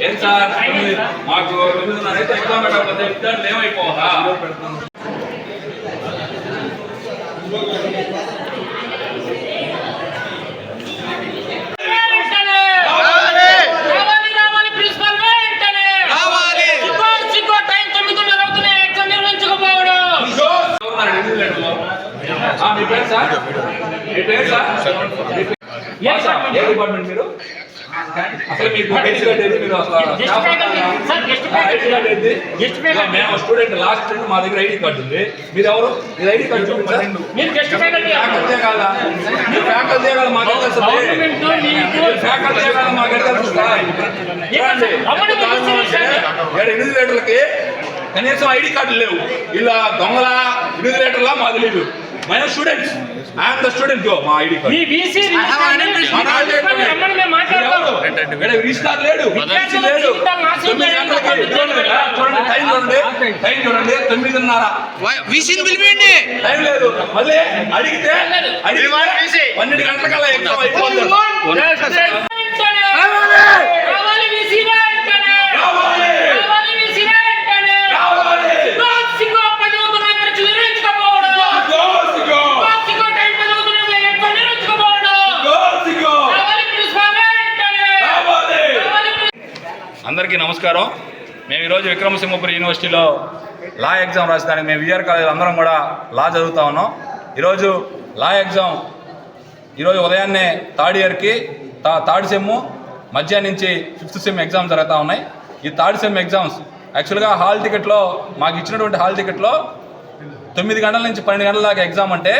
ఏం సార్ మాకు తొమ్మిదిన్నర అయితే ఎగ్జామ్ పెట్టకపోతే విద్యార్థులు ఏమైపోవాలా మీ పేరు సార్ మీ పేరు సార్? మీ పేరు- ఏ ఆ, సార్, ఏ డిపార్ట్మెంట్ మీరు? అసలు మీకు కార్డ్ గెస్ట్ కార్డ్. మేము స్టూడెంట్ లాస్ట్ స్టూడెంట్ మా దగ్గర ఐడి కార్డు ఉంది. మీరు ఎవరు మీరు ఐడి కార్డు మీరు గెస్ట్ ఫ్యాకల్టీ ఫ్యాకల్టీ కాదా మీరు ఫ్యాకల్టీ కాదా ఫ్యాకల్టీ కాదా ఏడు ఎనిమిది లీటర్లకి కనీసం ఐడి కార్డులు లేవు. ఇలా దొంగల ఎనిమిది లీటర్లా మాకు తెలియదు మన స్టూడెంట్స్ ఐఎమ్ ద స్టూడెంట్ మా ఐడి కార్డు మీ వీసీ రమ్మని మేము మాట్లాడతాం. రిజిస్టార్ లేడు. లేడు. జీవితాలు నాశనం తొమ్మిది చేయాలి. గంటలకి చూడండి చూడండి టైం చూడండి టైం చూడండి తొమ్మిదిన్నర. విసిని పిలిపియండి టైం లేదు. మళ్ళీ అడిగితే అడిగితే పన్నెండు గంటలకల్లా ఎగ్జామ్ అయిపోతుంది. అందరికీ నమస్కారం. మేము ఈరోజు విక్రమసింహపురి యూనివర్సిటీలో లా ఎగ్జామ్ రాసేదానికి మేము విఆర్ కాలేజ్ అందరం కూడా లా చదువుతా ఉన్నాం. ఈరోజు లా ఎగ్జామ్ ఈరోజు ఉదయాన్నే థర్డ్ ఇయర్కి తా థర్డ్ సెమ్ మధ్యాహ్నం నుంచి ఫిఫ్త్ సెమ్ ఎగ్జామ్స్ జరుగుతూ ఉన్నాయి. ఈ థర్డ్ సెమ్ ఎగ్జామ్స్ యాక్చువల్గా హాల్ టికెట్లో మాకు ఇచ్చినటువంటి హాల్ టికెట్లో తొమ్మిది గంటల నుంచి పన్నెండు గంటల దాకా ఎగ్జామ్ అంటే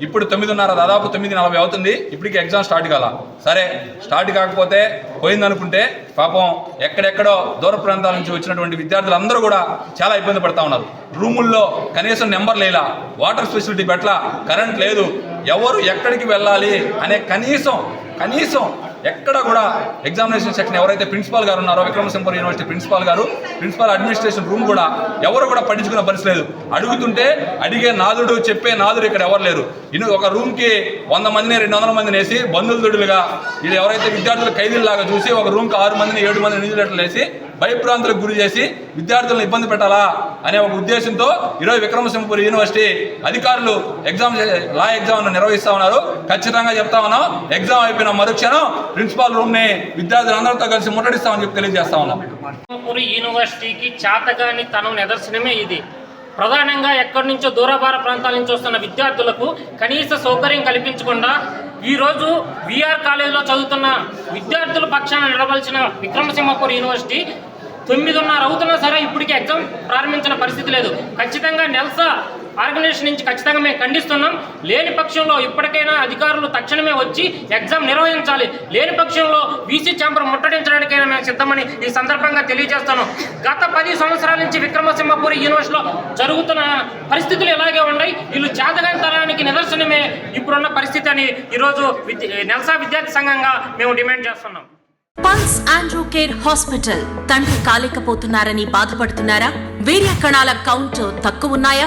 ఇప్పుడు తొమ్మిదిన్నర దాదాపు తొమ్మిది నలభై అవుతుంది. ఇప్పటికి ఎగ్జామ్ స్టార్ట్ కాల. సరే స్టార్ట్ కాకపోతే పోయిందనుకుంటే పాపం ఎక్కడెక్కడో దూర ప్రాంతాల నుంచి వచ్చినటువంటి విద్యార్థులందరూ కూడా చాలా ఇబ్బంది పడతా ఉన్నారు. రూముల్లో కనీసం నెంబర్ లేలా. వాటర్ ఫెసిలిటీ పెట్ల కరెంట్ లేదు. ఎవరు ఎక్కడికి వెళ్ళాలి అనే కనీసం కనీసం ఎక్కడ కూడా ఎగ్జామినేషన్ సెక్షన్ ఎవరైతే ప్రిన్సిపాల్ గారు ఉన్నారో విక్రమసింహపురం యూనివర్సిటీ ప్రిన్సిపాల్ గారు ప్రిన్సిపాల్ అడ్మినిస్ట్రేషన్ రూమ్ కూడా ఎవరు కూడా పట్టించుకున్న పరిస్థితి లేదు. అడుగుతుంటే అడిగే నాదుడు చెప్పే నాదుడు ఇక్కడ ఎవరు లేరు. ఇನ್ನು ఒక రూమ్కి వంద మందిని రెండు వందల మందిని వేసి బంధువుల దొడులుగా ఇది ఎవరైతే విద్యార్థులు ఖైదీలాగా చూసి ఒక రూమ్కి ఆరు మందిని ఏడు మందిని నిధులెట్లు వేసి భయభ్రాంతులకు గురి చేసి విద్యార్థులను ఇబ్బంది పెట్టాలా? అనే ఒక ఉద్దేశంతో ఈరోజు విక్రమసింహపురి యూనివర్సిటీ అధికారులు ఎగ్జామ్ లా ఎగ్జామ్ నిర్వహిస్తా ఉన్నారు. ఖచ్చితంగా చెప్తా ఉన్నాం. ఎగ్జామ్ అయిపోయిన మరుక్షణం ప్రిన్సిపాల్ రూమ్ని విద్యార్థులందరితో కలిసి ముట్టడిస్తామని చెప్పి తెలియజేస్తా ఉన్నాం. సింగపూర్ యూనివర్సిటీకి చాతగాని తనం నిదర్శనమే ఇది. ప్రధానంగా ఎక్కడి నుంచో దూరభార ప్రాంతాల నుంచి వస్తున్న విద్యార్థులకు కనీస సౌకర్యం కల్పించకుండా ఈరోజు విఆర్ కాలేజీలో చదువుతున్న విద్యార్థుల పక్షాన నిలవలసిన విక్రమసింహపూర్ యూనివర్సిటీ తొమ్మిదిన్నర అవుతున్నా సరే ఇప్పటికీ ఎగ్జామ్ ప్రారంభించిన పరిస్థితి లేదు. ఖచ్చితంగా నెల్సా ఆర్గనైజేషన్ నుంచి ఖచ్చితంగా మేము ఖండిస్తున్నాం. లేని పక్షంలో ఇప్పటికైనా అధికారులు తక్షణమే వచ్చి ఎగ్జామ్ నిర్వహించాలి. లేని పక్షంలో బీసీ ఛాంబర్ ముట్టడించడానికైనా మేము సిద్ధమని ఈ సందర్భంగా తెలియజేస్తాను. గత పది సంవత్సరాల నుంచి విక్రమసింహపురి యూనివర్సిటీలో జరుగుతున్న పరిస్థితులు ఇలాగే ఉన్నాయి? వీళ్ళు చేతగాని తరానికి నిదర్శనమే ఇప్పుడున్న పరిస్థితి అని ఈరోజు విద్య నెల్సా విద్యార్థి సంఘంగా మేము డిమాండ్ చేస్తున్నాం. Pulse Andrew care hospital. తండ్రి కాలేకపోతున్నారని బాధపడుతున్నారా? వీర్య కణాల కౌంట్ తక్కువ ఉన్నాయా